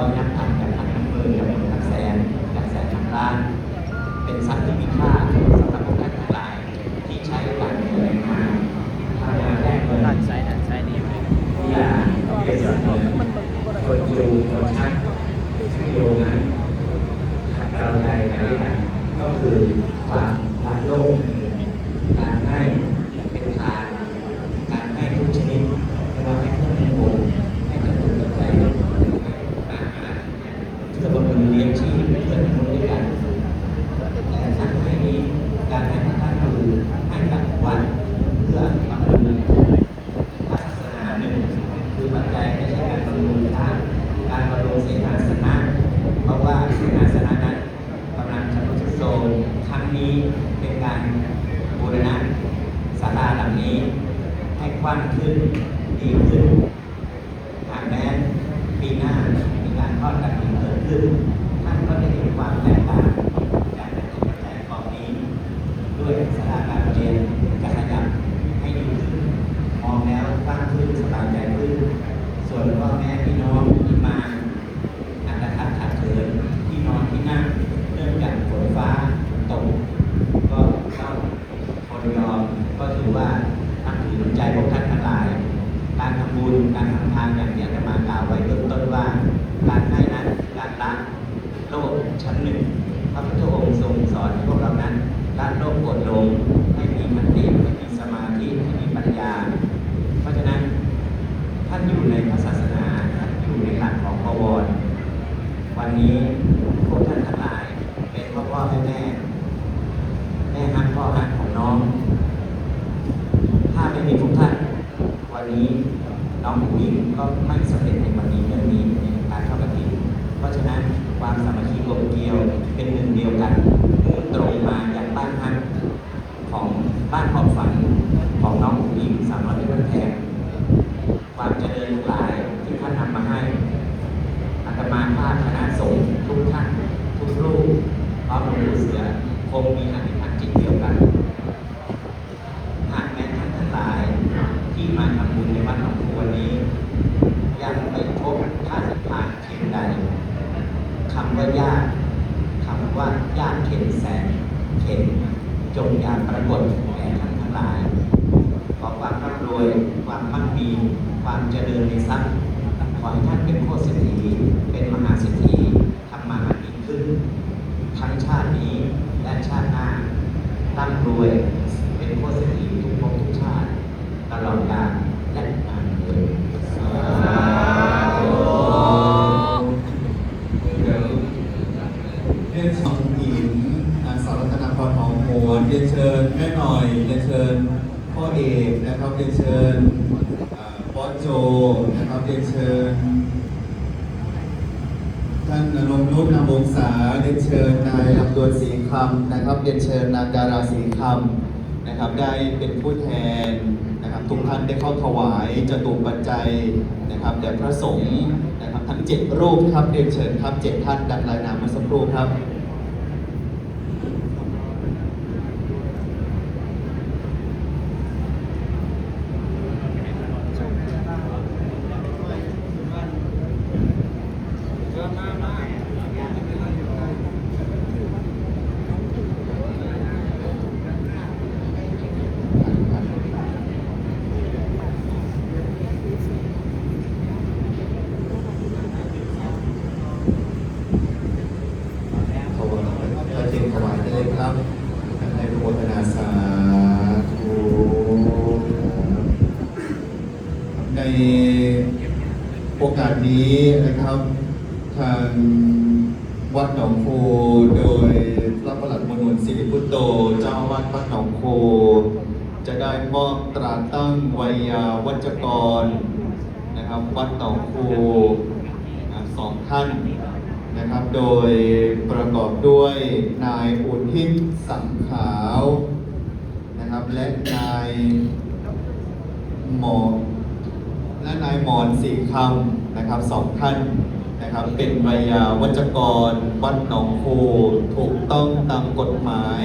อยจากร้อยนับพันจากพันนับหมื่นจากหมื่นนับแสนจากแสนนับล้าน เป็นทรัพย์ที่มีค่าสำหรับพวกท่านทั้งหลายที่ใช้การเงินมาทำงานแลกเงินด้านซ้ายด้านซ้ายนี่อย่าเป็นส่วนหนึ่งคนจูคนชักชื่อโรงงานขัดเกลาใจกันก็คือความรักโลกการให้เป็นทานการให้ทุกชนิดไม่ว่าให้ทุกในบุญให้กระตุ้นกับใจให้อาหารเพื่อบำรุงเลี้ยงชีพเพื่อนมนุษย์ด้วยกัน แต่การให้นี้การให้ของท่านคือให้กับวัดเพื่อบำรุง ศาสนาหนึ่งคือปัจจัยไม่ใช่การบำรุงทานการบำรุงเสนาสนะ เพราะว่าเสนาสนะนั้นกำลังจะทรุดโทรมครั้ง นี้เป็นการบูรณะศาลาหลังนี้ ให้กว้างขึ้นดีขึ้นหากแม้ปีหน้ามีการทอดกระถิ่นเกิดขึ้น ท่านก็ได้เห็นความแตกต่างจากในปัจจัยของนี้ ด้วยสถาการเรียนจะขยับให้ดีขึ้น มองแล้วกว้างขึ้นสบายใจขึ้น ส่วนพ่อแม่พี่น้องที่มาอาจจะขัดขัดเขินที่นอนที่นั่งเนื่องจากฝนฟ้าตก ก็เข้าคนยอมก็ถือว่านับถือน้ำใจพวกท่านทั้งหลาย การทำบุญ การทำทานอย่างที่อาตมากล่าวไว้เบื้องต้นว่า การให้นั้นการละโลกชั้นหนึ่งพระพุทธองค์ทรงสอนพวกเรานั้นละโลภโกรธลงให้มีมันติให้มีสมาธิให้มีปัญญา เพราะฉะนั้นท่านอยู่ในพระศาสนาท่านอยู่ในหลักของบวรวันนี้พวกท่านทั้งหลาย เป็นพ่อพ่อแม่แม่แม่ฮักพ่อฮักของน้อง ถ้าไม่มีทุกท่าน วันนี้ น้องผู้หญิงก็ไม่สำเร็จในวันนี้เรื่องนี้ในการเข้ากระถิ่นเพราะฉะนั้นความสามัคคีกลมเกลียวเป็นหนึ่งเดียวกันมุ่งตรงมาอย่างบ้านพักของบ้านขอบฝันของน้องผู้หญิงสามร้อยเป็นแทนความเจริญทั้งหลายที่ท่านนำมาให้อาตมาภาพคณะสงฆ์ทุกท่านทุกรูปพร้อมหลวงปู่เสือคงมีอธิษฐานจิตเดียวกัน หากแม้ท่านทั้งหลายที่มาทำบุญในวัดหนองคูวันนี้ ยังไม่พบท่าสะพานเข็นใดคำว่ายากคำว่ายากเข็นแสน เข็มจงอย่าปรากฏแก่ท่านทั้งหลาย ขอความร่ำรวย ความมั่งมี ความเจริญในทรัพย์ขอให้ท่านเป็นโคตรเศรษฐีเป็นมหาเศรษฐีทำมาหากินขึ้น ทั้งชาตินี้และชาติหน้า ร่ำรวยเป็นโคตรเศรษฐีทุกภพทุกชาติ ตลอดกาลและนานเถิดสาธุ เรียนชองหญิงนางสาวรัตนาพรหอมหวนเรียนเชิญแม่หน่อยเรียนเชิญพ่อเอกนะครับเรียนเชิญอ่าบอสโจนะครับเรียนเชิญท่านลงนุชนามวงศาเรียนเชิญนายลำดวนศรีคำนะครับเรียนเชิญนางดาราศรีคำนะครับได้เป็นผู้แทนนะครับทุกท่านได้เข้าถวายจตุปัจจัยนะครับแด่พระสงฆ์นะครับทั้งเจ็ดรูปครับเรียนเชิญครับเจ็ดท่านดังรายนามเมื่อสักครู่ครับ ขอบคุณพระเจ้าถวายได้เลยครับในโมทนาสาธุในโอกาสนี้นะครับ ทางวัดหนองโคโดยพระประหลัดมนุนศิริพุตโต เจ้าวาดวัดหนองโค จะได้มอบตราตั้งไวยาวัจกรนะครับ วัดหนองโคสองท่านนะครับ โดยประกอบด้วยนายอุทิศสังขาวนะครับ และนายหมอและนายหมอนสีคำ นะครับสองท่านนะครับเป็นวยาวัจกร วัดหนองโพถูกต้องตามกฎหมาย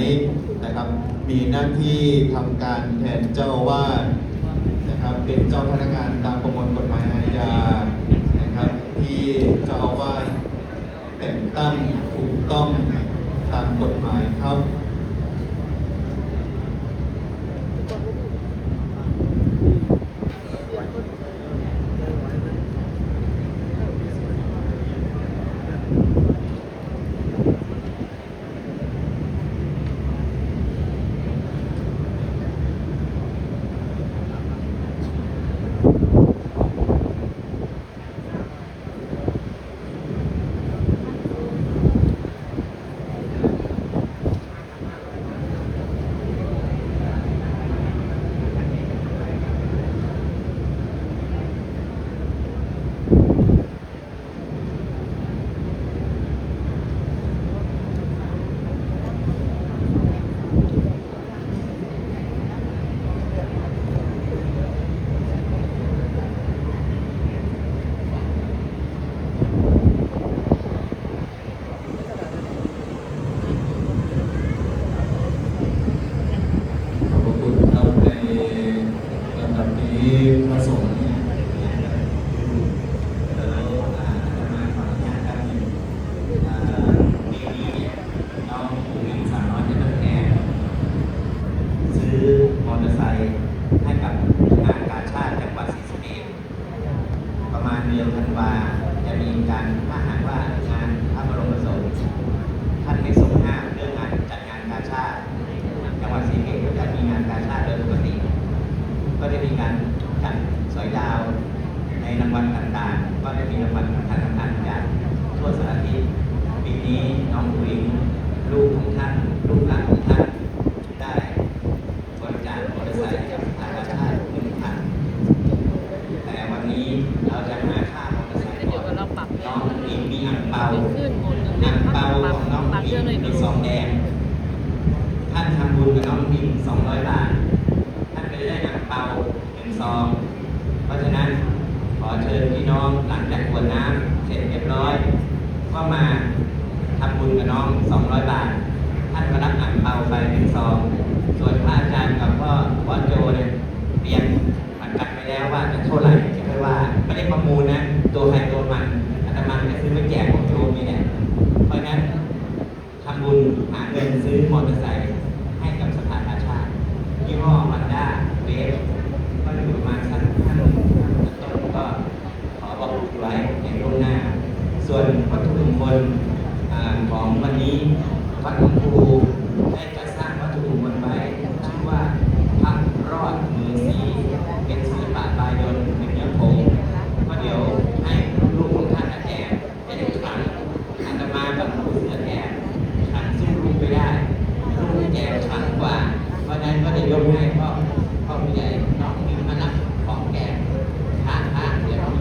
นะครับ มีหน้าที่ทำการแทนเจ้าวาดนะครับ เป็นเจ้าพนักงานตามประมวลกฎหมายอาญานะครับ ที่เจ้าวาสแต่งตั้งถูกต้องตามกฎหมายครับ 200 บาท ท่านจะได้นังเปาเป็นซอง เพราะฉะนั้นขอเชิญพี่น้องหลังจากกวดน้ำเสร็จเรียบร้อย ก็มาทำบุญกับน้อง 200 บาท ท่านก็รับอ่างเปาไปเป็นซอง ส่วนพระอาจารย์กับพ่อวัดโจเนี่ยเตรียม